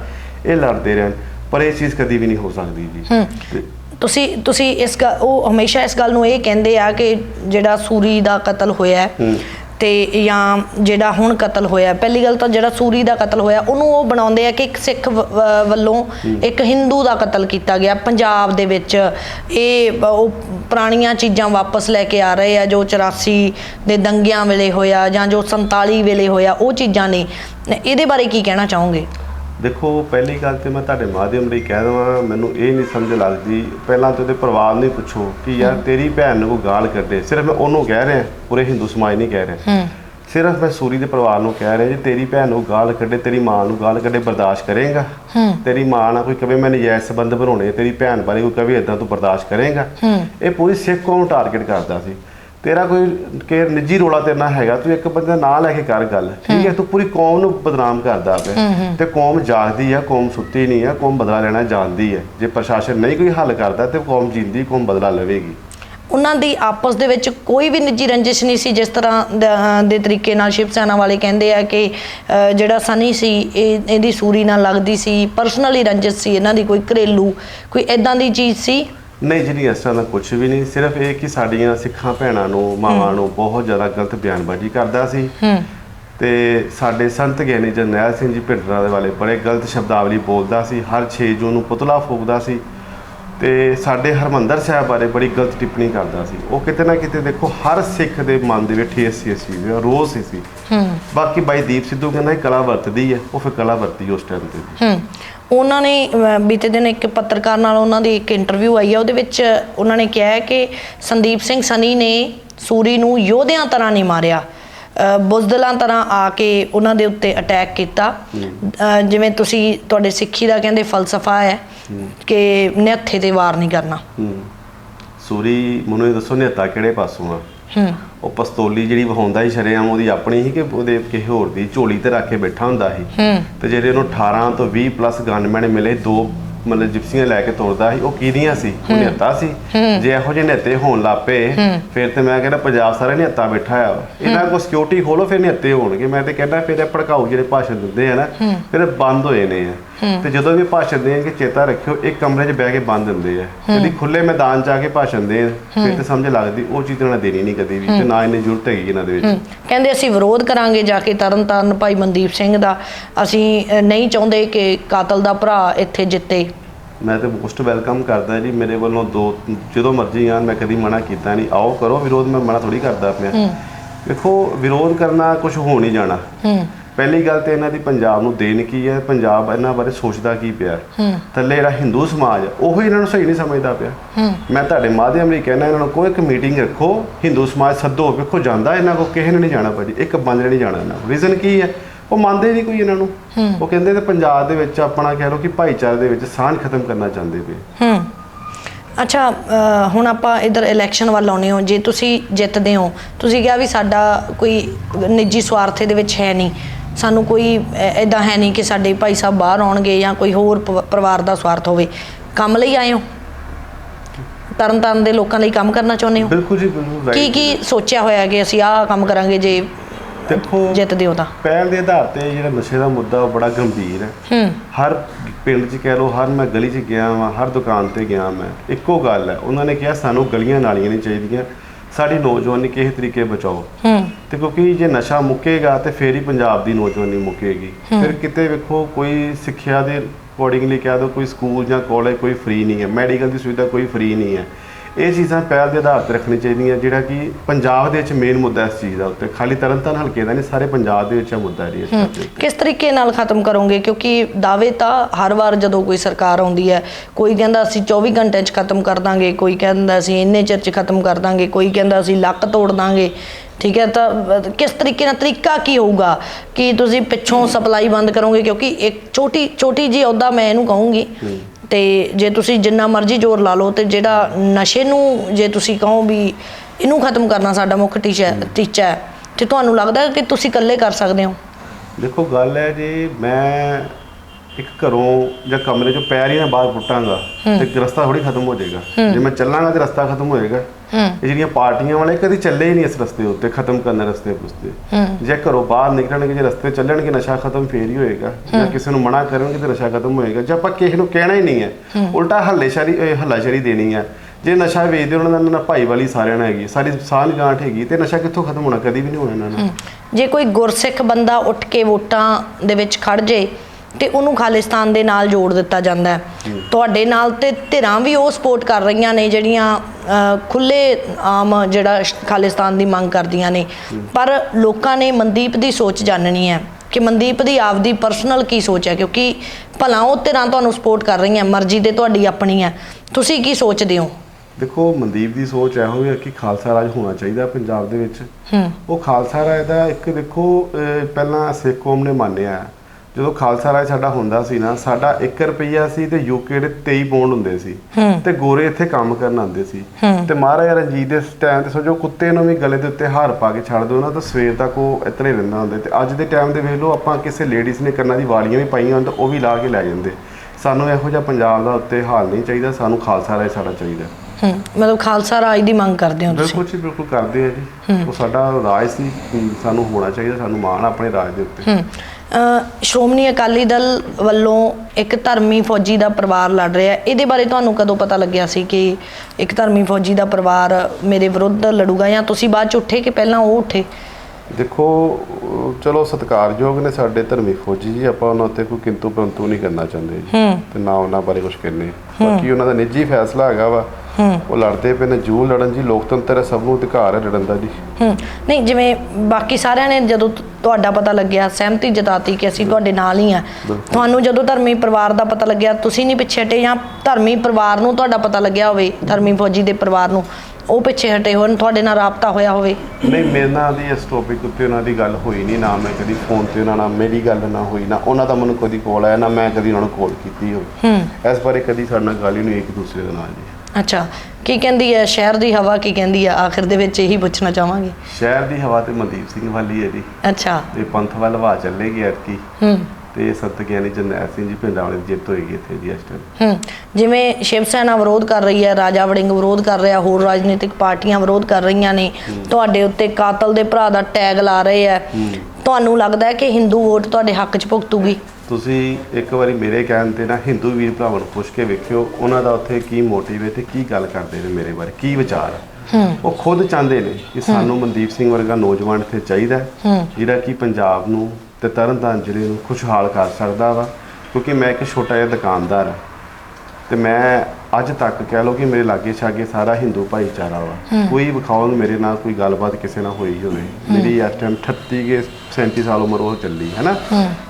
ਇਹ ਲੜਦੇ ਰਹਿਣ ਪਰ ਇਹ ਚੀਜ਼ ਕਦੀ ਵੀ ਨਹੀਂ ਹੋ ਸਕਦੀ ਜੀ। ਤੁਸੀਂ ਤੁਸੀਂ ਇਸ ਉਹ ਹਮੇਸ਼ਾ ਇਸ ਗੱਲ ਨੂੰ ਇਹ ਕਹਿੰਦੇ ਆ ਕਿ ਜਿਹੜਾ ਸੂਰੀ ਦਾ ਕਤਲ ਹੋਇਆ ਹੂੰ। ਤੇ ਜਾਂ ਜਿਹੜਾ ਹੁਣ ਕਤਲ ਹੋਇਆ ਪਹਿਲੀ ਗੱਲ ਤਾਂ ਜਿਹੜਾ ਸੂਰੀ ਦਾ ਕਤਲ ਹੋਇਆ ਉਹਨੂੰ ਉਹ ਬਣਾਉਂਦੇ ਆ ਕਿ ਇੱਕ ਸਿੱਖ ਵ- ਵ- ਵੱਲੋਂ ਇੱਕ ਹਿੰਦੂ ਦਾ ਕਤਲ ਕੀਤਾ ਗਿਆ। ਪੰਜਾਬ ਦੇ ਵਿੱਚ ਇਹ ਬ- ਉਹ ਪੁਰਾਣੀਆਂ ਚੀਜ਼ਾਂ ਵਾਪਸ ਲੈ ਕੇ ਆ ਰਹੇ ਆ ਜੋ 84 ਦੇ ਦੰਗਿਆਂ ਵੇਲੇ ਹੋਇਆ ਜਾਂ ਜੋ 47 ਵੇਲੇ ਹੋਇਆ ਉਹ ਚੀਜ਼ਾਂ ਨੇ। ਇਹਦੇ ਬਾਰੇ ਕੀ ਕਹਿਣਾ ਚਾਹੋਗੇ? ਦੇਖੋ ਪਹਿਲੀ ਗੱਲ ਤੇ ਮੈਂ ਤੁਹਾਡੇ ਮਾਧਿਅਮ ਲਈ ਕਹਿ ਦਵਾਂ ਮੈਨੂੰ ਇਹ ਨਹੀਂ ਸਮਝ ਲੱਗਦੀ। ਪਹਿਲਾਂ ਤੇ ਉਹਦੇ ਪਰਿਵਾਰ ਨੂੰ ਹੀ ਪੁੱਛੋ ਕਿ ਯਾਰ ਤੇਰੀ ਭੈਣ ਨੂੰ ਕੋਈ ਗਾਲ ਕੱਢੇ। ਸਿਰਫ ਮੈਂ ਉਹਨੂੰ ਕਹਿ ਰਿਹਾ ਪੂਰੇ ਹਿੰਦੂ ਸਮਾਜ ਨਹੀਂ ਕਹਿ ਰਿਹਾ। ਸਿਰਫ ਮੈਂ ਸੂਰੀ ਦੇ ਪਰਿਵਾਰ ਨੂੰ ਕਹਿ ਰਿਹਾ ਜੇ ਤੇਰੀ ਭੈਣ ਨੂੰ ਗਾਲ ਕੱਢੇ ਤੇਰੀ ਮਾਂ ਨੂੰ ਗਾਲ ਕੱਢੇ ਬਰਦਾਸ਼ਤ ਕਰੇਗਾ। ਤੇਰੀ ਮਾਂ ਨਾਲ ਕੋਈ ਕਵੇ ਮੈਂ ਨਜਾਇਜ਼ ਸੰਬੰਧ ਬਣਾਉਣੇ ਤੇਰੀ ਭੈਣ ਬਾਰੇ ਕੋਈ ਕਵੇ ਇਦਾਂ ਤੂੰ ਬਰਦਾਸ਼ਤ ਕਰੇਗਾ। ਇਹ ਪੂਰੀ ਸਿੱਖ ਕੌਮ ਟਾਰਗੇਟ ਕਰਦਾ ਸੀ। ਤੇਰਾ ਕੋਈ ਕੇ ਨਿੱਜੀ ਰੋਲਾ ਤੇਰੇ ਨਾਲ ਹੈਗਾ ਤੂੰ ਇੱਕ ਬੰਦੇ ਦਾ ਨਾਂ ਲੈ ਕੇ ਕਰ ਗੱਲ ਠੀਕ ਹੈ? ਤੂੰ ਪੂਰੀ ਕੌਮ ਨੂੰ ਬਦਨਾਮ ਕਰਦਾ ਪਿਆ ਤੇ ਕੌਮ ਜਾਗਦੀ ਆ ਕੌਮ ਸੁੱਤੀ ਨਹੀਂ ਆ ਕੌਮ ਬਦਲਾ ਲੈਣਾ ਜਾਣਦੀ ਹੈ ਜੇ ਪ੍ਰਸ਼ਾਸਨ ਨਹੀਂ ਕੋਈ ਹੱਲ ਕਰਦਾ ਤੇ ਕੌਮ ਜਿੰਦੀ ਕੌਮ ਬਦਲਾ ਲਵੇਗੀ। ਉਹਨਾਂ ਦੀ ਆਪਸ ਦੇ ਵਿੱਚ ਕੋਈ ਵੀ ਨਿੱਜੀ ਰੰਜਿਸ਼ ਨਹੀਂ ਸੀ ਜਿਸ ਤਰ੍ਹਾਂ ਦਾ- ਤਰੀਕੇ ਨਾਲ ਸ਼ਿਵ ਸੈਨਾ ਵਾਲੇ ਕਹਿੰਦੇ ਆ ਕਿ ਜਿਹੜਾ ਸਨੀ ਸੀ ਇਹ ਇਹਦੀ ਸੂਰੀ ਨਾਲ ਲੱਗਦੀ ਸੀ ਪਰਸਨਲੀ ਰੰਜਿਸ਼ ਸੀ ਇਹਨਾਂ ਦੀ ਕੋਈ ਘਰੇਲੂ ਕੋਈ ਐਦਾਂ ਦੀ ਚੀਜ਼ ਸੀ? ਨਹੀਂ ਜੀ ਨਹੀਂ ਇਸ ਤਰ੍ਹਾਂ ਦਾ ਕੁਝ ਵੀ ਨਹੀਂ। ਸਿਰਫ ਇਹ ਕਿ ਸਾਡੀਆਂ ਸਿੱਖਾਂ ਭੈਣਾਂ ਨੂੰ ਮਾਵਾਂ ਨੂੰ ਬਹੁਤ ਜ਼ਿਆਦਾ ਗਲਤ ਬਿਆਨਬਾਜ਼ੀ ਕਰਦਾ ਸੀ। ਹੂੰ। ਤੇ ਸਾਡੇ ਸੰਤ ਗਿਆਨੀ ਜਰਨੈਲ ਸਿੰਘ ਜੀ ਭਿੰਡਰਾਂ ਦੇ ਵਾਲੇ ਬੜੇ ਗਲਤ ਸ਼ਬਦਾਵਲੀ ਬੋਲਦਾ ਸੀ। ਹਰ 6 ਜੂਨ ਨੂੰ ਪੁਤਲਾ ਫੂਕਦਾ ਸੀ। ਤੇ ਸਾਡੇ ਹਰਮੰਦਰ ਸਾਹਿਬ ਬਾਰੇ ਬੜੀ ਗਲਤ ਟਿੱਪਣੀ ਕਰਦਾ ਸੀ। ਉਹ ਕਿਤੇ ਨਾ ਕਿਤੇ ਦੇਖੋ ਹਰ ਸਿੱਖ ਦੇ ਮਨ ਦੇ ਵਿੱਚ ਠੇਸ ਸੀ ਇਸ ਚੀਜ਼ ਦਾ ਰੋਸ ਸੀ ਸੀ। ਹੂੰ। ਬਾਕੀ ਬਾਈ ਦੀਪ ਸਿੱਧੂ ਕਹਿੰਦਾ ਇਹ ਕਲਾ ਵਰਤਦੀ ਹੈ। ਉਹ ਫਿਰ ਕਲਾ ਵਰਤੀ ਉਸ ਟਾਈਮ ਤੇ। ਹੂੰ। ਉਹਨਾਂ ਨੇ ਬੀਤੇ ਦਿਨ ਇੱਕ ਪੱਤਰਕਾਰ ਨਾਲ ਉਹਨਾਂ ਦੀ ਇੱਕ ਇੰਟਰਵਿਊ ਆਈ ਹੈ ਉਹਦੇ ਵਿੱਚ ਉਹਨਾਂ ਨੇ ਕਿਹਾ ਹੈ ਕਿ ਸੰਦੀਪ ਸਿੰਘ ਸਨੀ ਨੇ ਸੂਰੀ ਨੂੰ ਯੋਧਿਆਂ ਤਰ੍ਹਾਂ ਨਹੀਂ ਮਾਰਿਆ। ਬੁਜ਼ਦਲਾਂ ਤਰ੍ਹਾਂ ਆ ਕੇ ਉਹਨਾਂ ਦੇ ਉੱਤੇ ਅਟੈਕ ਕੀਤਾ। ਜਿਵੇਂ ਤੁਸੀਂ ਤੁਹਾਡੇ ਸਿੱਖੀ ਦਾ ਕਹਿੰਦੇ ਫਲਸਫਾ ਹੈ ਕਿ ਨਿਹੱਥੇ ਤੇ ਵਾਰ ਨਹੀਂ ਕਰਨਾ। ਸੂਰੀ ਮੈਨੂੰ ਇਹ ਦੱਸੋ ਨਿਹੱਤਾ ਕਿਹੜੇ ਪਾਸੋਂ ਆ? ਉਹ ਪਸਤੌਲੀ ਜਿਹੜੀ ਵਹਾਉਂਦਾ ਹੀ ਸ਼ਰੇਆਮ ਉਹਦੀ ਆਪਣੀ ਸੀ ਕਿ ਉਹਦੇ ਕਿਸੇ ਹੋਰ ਦੀ ਝੋਲੀ ਤੇ ਰੱਖ ਕੇ ਬੈਠਾ ਹੁੰਦਾ ਸੀ। ਹੂੰ। ਤੇ ਜਿਹੜੇ ਉਹਨੂੰ 18 ਤੋਂ 20 ਪਲੱਸ ਗਨਮੈਨ ਮਿਲੇ ਦੋ ਮਤਲਬ ਜਿਪਸੀਆਂ ਲੈ ਕੇ ਤੁਰਦਾ ਸੀ ਉਹ ਕਿਹਦੀਆਂ ਸੀ? ਉਹ ਨਿਹੱਤਾ ਸੀ। ਜੇ ਇਹੋ ਜਿਹੇ ਨਿਹੱਤੇ ਹੋਣ ਲੱਪੇ ਫਿਰ ਤੇ ਮੈਂ ਕਹਿੰਦਾ ਪੰਜਾਬ ਸਾਰਾ ਨਿਹੱਤਾ ਬੈਠਾ ਆ। ਇਹਨਾਂ ਕੋ ਸਿਕਿਉਰਿਟੀ ਖੋਲੋ ਫਿਰ ਨਿਹੱਤੇ ਹੋਣਗੇ। ਮੈਂ ਤੇ ਕਹਿੰਦਾ ਫਿਰ ਇਹ ਭੜਕਾਊ ਜਿਹੜੇ ਭਾਸ਼ਣ ਦਿੰਦੇ ਆ ਨਾ ਫਿਰ ਬੰਦ ਹੋਏ ਨੇ ਆ। ਤੇ ਜਦੋਂ ਵੀ ਭਾਸ਼ਣ ਦੇਣਗੇ ਚੇਤਾ ਰੱਖਿਓ ਇੱਕ ਕਮਰੇ 'ਚ ਬਹਿ ਕੇ ਬੰਦ ਹੁੰਦੇ ਆ। যদি ਖੁੱਲੇ ਮੈਦਾਨ 'ਚ ਆ ਕੇ ਭਾਸ਼ਣ ਦੇਣ ਫਿਰ ਤੇ ਸਮਝ ਲੱਗਦੀ ਉਹ ਚੀਜ਼ ਇਹਨਾਂ ਦੇਣੀ ਨਹੀਂ ਕਦੀ ਵੀ ਤੇ ਨਾ ਇਹਨੇ ਜ਼ਰੂਰਤ ਹੈਗੀ ਇਹਨਾਂ ਦੇ ਵਿੱਚ। ਕਹਿੰਦੇ ਅਸੀਂ ਵਿਰੋਧ ਕਰਾਂਗੇ ਜਾ ਕੇ ਤਰਨਤਾਰਨ ਭਾਈ ਮਨਦੀਪ ਸਿੰਘ ਦਾ। ਅਸੀਂ ਨਹੀਂ ਚਾਹੁੰਦੇ ਕਿ ਕਾਤਲ ਦਾ ਭਰਾ ਇੱਥੇ ਜਿੱਤੇ। ਮੈਂ ਤੇ ਮੋਸਟ ਵੈਲਕਮ ਕਰਦਾ ਜੀ ਮੇਰੇ ਵੱਲੋਂ ਦੋ ਜਦੋਂ ਮਰਜ਼ੀ ਆਣ ਮੈਂ ਕਦੀ ਮਨਾ ਕੀਤਾ ਨਹੀਂ। ਆਓ ਕਰੋ ਵਿਰੋਧ ਮੈਂ ਮਨਾ ਥੋੜੀ ਕਰਦਾ ਪਿਆ। ਵੇਖੋ ਵਿਰੋਧ ਕਰਨਾ ਕੁਝ ਹੋ ਨਹੀਂ ਜਾਣਾ। ਹੂੰ। ਪਹਿਲੀ ਗੱਲ ਤੇ ਇਹਨਾਂ ਦੀ ਪੰਜਾਬ ਨੂੰ ਦੇਣ ਕੀ ਹੈ? ਪੰਜਾਬ ਇਹਨਾਂ ਬਾਰੇ ਸੋਚਦਾ ਕੀ ਪਿਆ? ਥੱਲੇ ਜਿਹੜਾ ਹਿੰਦੂ ਸਮਾਜ ਹੈ, ਉਹ ਇਹਨਾਂ ਨੂੰ ਸਹੀ ਨਹੀਂ ਸਮਝਦਾ ਪਿਆ। ਮੈਂ ਤੁਹਾਡੇ ਮਾਧਿਅਮ ਲਈ ਕਹਿਣਾ ਇਹਨਾਂ ਨੂੰ ਕੋਈ ਇੱਕ ਮੀਟਿੰਗ ਰੱਖੋ ਹਿੰਦੂ ਸਮਾਜ ਸੱਦੋ ਵੇਖੋ ਜਾਂਦਾ ਇਹਨਾਂ ਕੋ ਕਿਸੇ ਨੇ ਨਹੀਂ ਜਾਣਾ ਭਾਜੀ ਇੱਕ ਬੰਦੇ ਨਹੀਂ ਜਾਣਾ ਇਹਨਾਂ ਰੀਜ਼ਨ ਕੀ ਹੈ? ਉਹ ਮੰਨਦੇ ਨਹੀਂ ਕੋਈ ਇਹਨਾਂ ਨੂੰ। ਉਹ ਕਹਿੰਦੇ ਤੇ ਪੰਜਾਬ ਦੇ ਵਿੱਚ ਆਪਣਾ ਕਹਿ ਲਓ ਕਿ ਭਾਈਚਾਰੇ ਦੇ ਵਿੱਚ ਸਾਂਝ ਖਤਮ ਕਰਨਾ ਚਾਹੁੰਦੇ ਪਏ। ਹੂੰ। ਅੱਛਾ ਹੁਣ ਆਪਾਂ ਇਧਰ ਇਲੈਕਸ਼ਨ ਵੱਲ ਆਉਨੇ ਹੋ। ਜੇ ਤੁਸੀਂ ਜਿੱਤਦੇ ਹੋ ਤੁਸੀਂ ਕਿਹਾ ਵੀ ਸਾਡਾ ਕੋਈ ਨਿੱਜੀ ਸਵਾਰਥ ਦੇ ਵਿੱਚ ਹੈ ਨਹੀਂ। ਸਾਨੂੰ ਕੋਈ ਐਦਾਂ ਹੈ ਨਹੀਂ ਕਿ ਸਾਡੇ ਭਾਈ ਸਾਹਿਬ ਬਾਹਰ ਆਉਣਗੇ ਜਾਂ ਕੋਈ ਹੋਰ ਪਰਿਵਾਰ ਦਾ ਸਵਾਰਥ ਹੋਵੇ। ਕੰਮ ਲਈ ਆਏ ਹੋ? ਤਰਨ ਤਾਰਨ ਦੇ ਲੋਕਾਂ ਲਈ ਕੰਮ ਕਰਨਾ ਚਾਹੁੰਦੇ ਹੋ? ਬਿਲਕੁਲ ਜੀ ਬਿਲਕੁਲ ਕੀ। ਕੀ ਸੋਚਿਆ ਹੋਇਆ ਕਿ ਅਸੀਂ ਆਹ ਕੰਮ ਕਰਾਂਗੇ ਜੇ ਦੇਖੋ ਜਿੱਤਦੇ ਹੋ ਤਾਂ? ਪਹਿਲ ਦੇ ਆਧਾਰ ਤੇ ਜਿਹੜਾ ਨਸ਼ੇ ਦਾ ਮੁੱਦਾ ਉਹ ਬੜਾ ਗੰਭੀਰ ਹੈ। ਹੂੰ। ਹਰ ਪਿੰਡ 'ਚ ਕਹਿ ਲਓ ਹਰ ਮੈਂ ਗਲੀ 'ਚ ਗਿਆ ਵਾਂ ਹਰ ਦੁਕਾਨ ਤੇ ਗਿਆ ਮੈਂ ਇੱਕੋ ਗੱਲ ਹੈ। ਉਹਨਾਂ ਨੇ ਕਿਹਾ ਸਾਨੂੰ ਗਲੀਆਂ ਨਾਲੀਆਂ ਨਹੀਂ ਚਾਹੀਦੀਆਂ। ਸਾਡੀ ਨੌਜਵਾਨੀ ਕਿਸੇ ਤਰੀਕੇ ਬਚਾਓ। ਹੂੰ। ਤੇ ਕਿਉਂਕਿ ਜੇ ਨਸ਼ਾ ਮੁੱਕੇਗਾ ਤੇ ਫੇਰ ਹੀ ਪੰਜਾਬ ਦੀ ਨੌਜਵਾਨੀ ਮੁੱਕੇਗੀ। ਫਿਰ ਕਿਤੇ ਵੇਖੋ ਕੋਈ ਸਿੱਖਿਆ ਦੇ ਅਕੋਰਡਿੰਗਲੀ ਕਹਿ ਦੋ ਕੋਈ ਸਕੂਲ ਜਾਂ ਕਾਲਜ ਕੋਈ ਫ੍ਰੀ ਨਹੀਂ ਹੈ। ਮੈਡੀਕਲ ਦੀ ਸੁਵਿਧਾ ਕੋਈ ਫ੍ਰੀ ਨਹੀਂ ਹੈ। ਇਹ ਚੀਜ਼ਾਂ ਪਹਿਲ ਦੇ ਆਧਾਰ ਤੇ ਰੱਖਣੀ ਚਾਹੀਦੀਆਂ ਜਿਹੜਾ ਕਿ ਪੰਜਾਬ ਦੇ ਵਿੱਚ ਮੇਨ ਮੁੱਦਾ ਇਸ ਚੀਜ਼ ਦਾ ਉੱਤੇ। ਖਾਲੀ ਤਰਨਤਾਰਨ ਹਲਕੇ ਦਾ ਨਹੀਂ ਸਾਰੇ ਪੰਜਾਬ ਦੇ ਵਿੱਚ ਇਹ ਮੁੱਦਾ ਹੈ। ਇਸ ਕਰਕੇ ਕਿਸ ਤਰੀਕੇ ਨਾਲ ਖਤਮ ਕਰੋਗੇ? ਕਿਉਂਕਿ ਦਾਅਵੇ ਤਾਂ ਹਰ ਵਾਰ ਜਦੋਂ ਕੋਈ ਸਰਕਾਰ ਆਉਂਦੀ ਹੈ ਕੋਈ ਕਹਿੰਦਾ ਅਸੀਂ 24 ਘੰਟੇ 'ਚ ਖਤਮ ਕਰ ਦਾਂਗੇ ਕੋਈ ਕਹਿੰਦਾ ਅਸੀਂ ਇੰਨੇ ਚਿਰ 'ਚ ਖਤਮ ਕਰ ਦਾਂਗੇ ਕੋਈ ਕਹਿੰਦਾ ਅਸੀਂ ਲੱਕ ਤੋੜ ਦਾਂਗੇ ਠੀਕ ਹੈ? ਤਾਂ ਕਿਸ ਤਰੀਕੇ ਨਾਲ ਤਰੀਕਾ ਕੀ ਹੋਊਗਾ ਕਿ ਤੁਸੀਂ ਪਿੱਛੋਂ ਸਪਲਾਈ ਬੰਦ ਕਰੋਗੇ? ਕਿਉਂਕਿ ਇੱਕ ਛੋਟੀ ਛੋਟੀ ਜੀ ਅਹੁਦਾ ਮੈਂ ਇਹਨੂੰ ਕਹੂੰਗੀ ਤੇ ਜੇ ਤੁਸੀਂ ਜਿੰਨਾ ਮਰਜ਼ੀ ਜ਼ੋਰ ਲਾ ਲਓ ਤੇ ਜਿਹੜਾ ਨਸ਼ੇ ਨੂੰ ਜੇ ਤੁਸੀਂ ਕਹੋ ਵੀ ਇਹਨੂੰ ਖਤਮ ਕਰਨਾ ਸਾਡਾ ਮੁੱਖ ਟੀਚਾ ਟੀਚਾ ਹੈ ਤੇ ਤੁਹਾਨੂੰ ਲੱਗਦਾ ਕਿ ਤੁਸੀਂ ਇਕੱਲੇ ਕਰ ਸਕਦੇ ਹੋ? ਦੇਖੋ ਗੱਲ ਹੈ ਜੀ ਮੈਂ ਇੱਕ ਘਰੋਂ ਜਾਂ ਕਮਰੇ ਚੋਂ ਪੈਰ ਹੀ ਨਾ ਬਾਹਰ ਪੁੱਟਾਂਗਾ ਤੇ ਰਸਤਾ ਥੋੜੀ ਖਤਮ ਹੋ ਜਾਏਗਾ। ਜੇ ਮੈਂ ਚੱਲਾਂਗਾ ਤੇ ਰਸਤਾ ਖਤਮ ਹੋਏਗਾ ਇਹ ਜਿਹੜੀਆਂ ਪਾਰਟੀਆਂ ਵਾਲੇ ਕਦੀ ਚੱਲੇ ਹੀ ਨਹੀਂ ਇਸ ਰਸਤੇ ਉੱਤੇ ਖਤਮ ਕਰਨ ਰਸਤੇ ਪੁਸਤੇ ਜੇ ਘਰੋਂ ਬਾਹਰ ਨਿਕਲਣਗੇ ਜੇ ਰਸਤੇ ਚੱਲਣਗੇ ਨਸ਼ਾ ਖਤਮ ਫੇਰ ਹੀ ਹੋਏਗਾ। ਜਾਂ ਕਿਸੇ ਨੂੰ ਮਨਾ ਕਰਨਗੇ ਤੇ ਨਸ਼ਾ ਖਤਮ ਹੋਏਗਾ। ਜੇ ਆਪਾਂ ਕਿਸੇ ਨੂੰ ਕਹਿਣਾ ਹੀ ਨਹੀਂ ਹੈ ਉਲਟਾ ਹੱਲੇਸ਼ਾਰੀ ਹੱਲਾਸ਼ਾਰੀ ਦੇਣੀ ਹੈ। ਜੇ ਨਸ਼ਾ ਵੇਚਦੇ ਉਹਨਾਂ ਦਾ ਨਾ ਭਾਈ ਵਾਲੀ ਸਾਰਿਆਂ ਨਾਲ ਹੈਗੀ ਸਾਰੀ ਸਾਲ ਗਾਂਠ ਹੈਗੀ ਤੇ ਨਸ਼ਾ ਕਿੱਥੋਂ ਖਤਮ ਹੋਣਾ? ਕਦੀ ਵੀ ਨਹੀਂ ਹੋਣਾ ਇਹਨਾਂ ਨਾਲ। ਜੇ ਕੋਈ ਗੁਰਸਿੱਖ ਬੰਦਾ ਉੱਠ ਕੇ ਵੋਟਾਂ ਦੇ ਵਿੱਚ ਖੜ ਜੇ ਤੇ ਉਹਨੂੰ ਖਾਲਿਸਤਾਨ ਦੇ ਨਾਲ ਜੋੜ ਦਿੱਤਾ ਜਾਂਦਾ ਹੈ। ਤੁਹਾਡੇ ਨਾਲ ਤੇ ਧਿਰਾਂ ਵੀ ਉਹ ਸਪੋਰਟ ਕਰ ਰਹੀਆਂ ਨੇ ਜਿਹੜੀਆਂ ਖੁੱਲੇ ਆਮ ਜਿਹੜਾ ਖਾਲਿਸਤਾਨ ਦੀ ਮੰਗ ਕਰਦੀਆਂ ਨੇ। ਪਰ ਲੋਕਾਂ ਨੇ ਮਨਦੀਪ ਦੀ ਸੋਚ ਜਾਣਨੀ ਹੈ ਕਿ ਮਨਦੀਪ ਦੀ ਆਪਦੀ ਪਰਸਨਲ ਕੀ ਸੋਚ ਹੈ ਕਿਉਂਕਿ ਭਲਾ ਉਹ ਧਿਰਾਂ ਤੁਹਾਨੂੰ ਸਪੋਰਟ ਕਰ ਰਹੀਆਂ ਮਰਜ਼ੀ ਤੇ ਤੁਹਾਡੀ ਆਪਣੀ ਹੈ। ਤੁਸੀਂ ਕੀ ਸੋਚਦੇ ਹੋ? ਦੇਖੋ ਮਨਦੀਪ ਦੀ ਸੋਚ ਇਹੋ ਹੈ ਕਿ ਖਾਲਸਾ ਰਾਜ ਹੋਣਾ ਚਾਹੀਦਾ ਪੰਜਾਬ ਦੇ ਵਿੱਚ। ਉਹ ਖਾਲਸਾ ਰਾਜ ਦਾ ਇੱਕ ਦੇਖੋ ਪਹਿਲਾਂ ਸਿੱਖ ਕੌਮ ਨੇ ਮੰਨਿਆ। ਜਦੋਂ ਖਾਲਸਾ ਰਾਜ ਸਾਡਾ ਹੁੰਦਾ ਸੀ ਨਾ ਸਾਡਾ 1 ਰੁਪਈਆ ਸੀ ਤੇ ਯੂਕੇ ਦੇ 23 ਪੌਂਡ ਹੁੰਦੇ ਸੀ। ਤੇ ਗੋਰੇ ਇੱਥੇ ਕੰਮ ਕਰਨ ਆਉਂਦੇ ਸੀ। ਤੇ ਮਹਾਰਾਜਾ ਰਣਜੀਤ ਦੇ ਟਾਈਮ ਤੇ ਸੋਚੋ ਕੁੱਤੇ ਨੂੰ ਵੀ ਗਲੇ ਦੇ ਉੱਤੇ ਹਾਰ ਪਾ ਕੇ ਛੱਡ ਦਿਓ ਨਾ ਤਾਂ ਸਵੇਰ ਤੱਕ ਉਹ ਇਤਨੇ ਰਹਿੰਦਾ ਹੁੰਦੇ। ਤੇ ਅੱਜ ਦੇ ਟਾਈਮ ਦੇ ਵੇਖ ਲਓ ਆਪਾਂ ਕਿਸੇ ਲੇਡੀਜ਼ ਨੇ ਕੰਨਾਂ ਦੀ ਵਾਲੀਆਂ ਵੀ ਪਾਈਆਂ ਤਾਂ ਉਹ ਵੀ ਲਾ ਕੇ ਲੈ ਜਾਂਦੇ। ਸਾਨੂੰ ਇਹੋ ਜਿਹਾ ਪੰਜਾਬ ਦਾ ਉੱਤੇ ਹਾਲ ਨਹੀਂ ਚਾਹੀਦਾ ਸਾਨੂੰ ਖਾਲਸਾ ਰਾਜ ਸਾਡਾ ਚਾਹੀਦਾ। ਹੂੰ ਮਤਲਬ ਖਾਲਸਾ ਰਾਜ ਦੀ ਮੰਗ ਕਰਦੇ ਹੋ ਤੁਸੀਂ? ਬਿਲਕੁਲ ਜੀ ਬਿਲਕੁਲ ਕਰਦੇ ਆ ਜੀ। ਉਹ ਸਾਡਾ ਰਾਜ ਸੀ ਸਾਨੂੰ ਹੋਣਾ ਚਾਹੀਦਾ ਸਾਨੂੰ ਮਾਣ ਆ ਆਪਣੇ ਰਾਜ ਦੇ ਉੱਤੇ। ਹੂੰ। ਸ਼੍ਰੋਮਣੀ ਅਕਾਲੀ ਦਲ ਵੱਲੋਂ ਇੱਕ ਧਰਮੀ ਫੌਜੀ ਦਾ ਪਰਿਵਾਰ ਲੜ ਰਿਹਾ। ਇਹਦੇ ਬਾਰੇ ਤੁਹਾਨੂੰ ਕਦੋਂ ਪਤਾ ਲੱਗਿਆ ਸੀ ਕਿ ਇੱਕ ਧਰਮੀ ਫੌਜੀ ਦਾ ਪਰਿਵਾਰ ਮੇਰੇ ਵਿਰੁੱਧ ਲੜੂਗਾ ਜਾਂ ਤੁਸੀਂ ਬਾਅਦ ਚ ਉੱਠੇ ਕਿ ਪਹਿਲਾਂ ਉਹ ਉੱਠੇ? ਦੇਖੋ ਚਲੋ ਸਤਿਕਾਰਯੋਗ ਨੇ ਸਾਡੇ ਧਰਮੀ ਫੌਜੀ ਜੀ ਆਪਾਂ ਉਹਨਾਂ ਉੱਤੇ ਕੋਈ ਕਿੰਤੂ ਪਰੰਤੂ ਨਹੀਂ ਕਰਨਾ ਚਾਹੁੰਦੇ ਜੀ। ਤੇ ਨਾ ਉਹਨਾਂ ਬਾਰੇ ਕੁਝ ਕਹਿੰਦੇ। ਬਾਕੀ ਉਹਨਾਂ ਦਾ ਨਿੱਜੀ ਫੈਸਲਾ ਹੈਗਾ ਵਾ। ਉਹ ਲੜਦੇ ਪਏ ਨੇ ਜੂ ਲੜਨ ਜੀ ਲੋਕਤੰਤਰ ਹੈ ਸਭ ਨੂੰ ਅਧਿਕਾਰ ਹੈ ਲੜਨ ਦਾ ਜੀ। ਹੂੰ। ਨਹੀਂ ਜਿਵੇਂ ਬਾਕੀ ਸਾਰਿਆਂ ਨੇ ਜਦੋਂ ਤੁਹਾਡਾ ਪਤਾ ਲੱਗਿਆ ਸਹਿਮਤੀ ਜਤਾਤੀ ਕਿ ਅਸੀਂ ਤੁਹਾਡੇ ਨਾਲ ਹੀ ਆ ਤੁਹਾਨੂੰ ਜਦੋਂ ਧਰਮੀ ਪਰਿਵਾਰ ਦਾ ਪਤਾ ਲੱਗਿਆ ਤੁਸੀਂ ਨਹੀਂ ਪਿੱਛੇ ਹਟੇ ਜਾਂ ਧਰਮੀ ਪਰਿਵਾਰ ਨੂੰ ਤੁਹਾਡਾ ਪਤਾ ਲੱਗਿਆ ਹੋਵੇ ਧਰਮੀ ਫੌਜੀ ਦੇ ਪਰਿਵਾਰ ਨੂੰ ਉਹ ਪਿੱਛੇ ਹਟੇ ਹੋਣ ਤੁਹਾਡੇ ਨਾਲ ਰਾਬਤਾ ਹੋਇਆ ਹੋਵੇ। ਨਹੀਂ ਮੇਰੇ ਨਾਲ ਦੀ ਇਸ ਟੌਪਿਕ ਉੱਤੇ ਉਹਨਾਂ ਦੀ ਗੱਲ ਹੋਈ ਨਹੀਂ ਨਾ ਮੈਂ ਕਦੀ ਫੋਨ ਤੇ ਉਹਨਾਂ ਨਾਲ ਮੇਰੀ ਗੱਲ ਨਾ ਹੋਈ ਨਾ ਉਹਨਾਂ ਦਾ ਮੈਨੂੰ ਕਦੀ ਕਾਲ ਆਇਆ ਨਾ ਮੈਂ ਕਦੀ ਉਹਨਾਂ ਨੂੰ ਕਾਲ ਕੀਤੀ ਹੋਵੇ ਹੂੰ। ਇਸ ਬਾਰੇ ਕਦੀ ਸਾਡੇ ਨਾਲ ਗੱਲ ਹੀ ਨਹੀਂ ਇੱਕ ਦੂਸਰੇ ਦੇ ਨਾਲ ਜੀ। ਅੱਛਾ ਕੀ ਕਹਿੰਦੀ ਹੈ? ਸ਼ਹਿਰ ਦੀ ਹਵਾ ਕੀ ਕਹਿੰਦੀ ਹੈ? ਆਖਿਰ ਦੇ ਵਿੱਚ ਇਹੀ ਪੁੱਛਣਾ ਚਾਹਾਂਗੇ। ਸ਼ਹਿਰ ਦੀ ਹਵਾ ਤੇ ਮਨਦੀਪ ਸਿੰਘ ਵਾਲੀ ਹੈ ਜੀ। ਅੱਛਾ। ਤੇ ਪੰਥ ਵੱਲ ਹਵਾ ਚੱਲੇਗੀ ਐਤਕੀ। ਹੂੰ। ਤੇ ਸੰਤ ਗਿਆਨੀ ਜਰਨੈਲ ਸਿੰਘ ਜੀ ਪਿੰਡਾਂ ਵਾਲੇ ਦੀ ਜਿੱਤ ਹੋਏਗੀ ਇੱਥੇ ਜੀ ਇਸ ਟਾਈਮ ਹੂੰ। ਜਿਵੇਂ ਸ਼ਿਵ ਸੈਨਾ ਵਿਰੋਧ ਕਰ ਰਹੀ ਹੈ ਰਾਜਾ ਵੜਿੰਗ ਵਿਰੋਧ ਕਰ ਰਿਹਾ ਹੋਰ ਰਾਜਨੀਤਿਕ ਪਾਰਟੀਆਂ ਵਿਰੋਧ ਕਰ ਰਹੀਆਂ ਨੇ ਤੁਹਾਡੇ ਉੱਤੇ ਕਾਤਲ ਦੇ ਭਰਾ ਦਾ ਟੈਗ ਲਾ ਰਹੇ ਆ ਤੁਹਾਨੂੰ ਲੱਗਦਾ ਹੈ ਕਿ ਹਿੰਦੂ ਵੋਟ ਤੁਹਾਡੇ ਹੱਕ 'ਚ ਭੁਗਤੂਗੀ? ਤੁਸੀਂ ਇੱਕ ਵਾਰੀ ਮੇਰੇ ਕਹਿਣ ਤੇ ਨਾ ਹਿੰਦੂ ਵੀਰ ਭਰਾਵਾਂ ਨੂੰ ਪੁੱਛ ਕੇ ਵੇਖਿਓ ਉਹਨਾਂ ਦਾ ਉੱਥੇ ਕੀ ਮੋਟਿਵ ਹੈ ਤੇ ਕੀ ਗੱਲ ਕਰਦੇ ਨੇ ਮੇਰੇ ਬਾਰੇ ਕੀ ਵਿਚਾਰ ਹੈ। ਉਹ ਖੁਦ ਚਾਹੁੰਦੇ ਨੇ ਕਿ ਸਾਨੂੰ ਮਨਦੀਪ ਸਿੰਘ ਵਰਗਾ ਨੌਜਵਾਨ ਇੱਥੇ ਚਾਹੀਦਾ ਹੈ, ਜਿਹੜਾ ਕਿ ਪੰਜਾਬ ਨੂੰ ਤੇ ਤਰਨਤਾਰਨ ਜ਼ਿਲ੍ਹੇ ਨੂੰ ਖੁਸ਼ਹਾਲ ਕਰ ਸਕਦਾ ਵਾ ਕਿਉਂਕਿ ਮੈਂ ਇੱਕ ਛੋਟਾ ਜਿਹਾ ਦੁਕਾਨਦਾਰ ਹਾਂ। ਤੇ ਮੈਂ ਅੱਜ ਤੱਕ ਕਹਿ ਲਓ ਕਿ ਮੇਰੇ ਲਾਗੇ ਛਾਗੇ ਸਾਰਾ ਹਿੰਦੂ ਭਾਈਚਾਰਾ ਵਾ। ਕੋਈ ਵਿਖਾਓ ਨੂੰ ਮੇਰੇ ਨਾਲ ਕੋਈ ਗੱਲਬਾਤ ਕਿਸੇ ਨਾਲ ਹੋਈ ਹੋਵੇ। ਮੇਰੀ ਇਸ ਟਾਈਮ 38 ਕੇ 37 ਸਾਲ ਉਮਰ ਉਹ ਚੱਲੀ ਹੈ। ਨਾ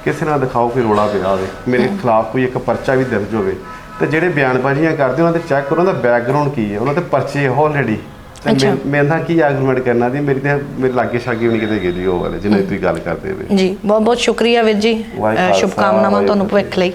ਕਿਸੇ ਨਾਲ ਦਿਖਾਓ ਕੋਈ ਰੋਲਾ ਪਿਆ ਹੋਵੇ। ਮੇਰੇ ਖਿਲਾਫ ਕੋਈ ਇੱਕ ਪਰਚਾ ਵੀ ਦਰਜ ਹੋਵੇ। ਤੇ ਜਿਹੜੇ ਬਿਆਨਬਾਜ਼ੀਆਂ ਕਰਦੇ ਉਹਨਾਂ ਤੇ ਚੈੱਕ ਕਰੋ ਉਹਨਾਂ ਦਾ ਬੈਕਗ੍ਰਾਉਂਡ ਕੀ ਹੈ? ਉਹਨਾਂ ਤੇ ਪਰਚੇ ਆਲਰੇਡੀ ਤੇ। ਮੈਂ- ਮੇਰੇ ਨਾਲ ਕੀ ਆਰਗੂਮੈਂਟ ਕਰਨਾ ਦੀ ਮੇਰੀ ਤੇ ਮੇਰੇ ਲਾਗੇ ਛਾਗੇ ਵੀ ਨਹੀਂ ਕਿਤੇ ਜੀ ਉਹ ਵਾਲੇ ਜਿਹਨਾਂ ਦੀ ਤੁਸੀਂ ਗੱਲ ਕਰਦੇ ਵੇ ਜੀ ਬਹੁਤ ਬਹੁਤ ਸ਼ੁਕਰੀਆ ਵੀਰ ਜੀ। ਵਾਹਿਗੁਰੂ ਅ, ਸ਼ੁਭਕਾਮਨਾਵਾਂ ਤੁਹਾਨੂੰ ਭਵਿੱਖ ਲਈ।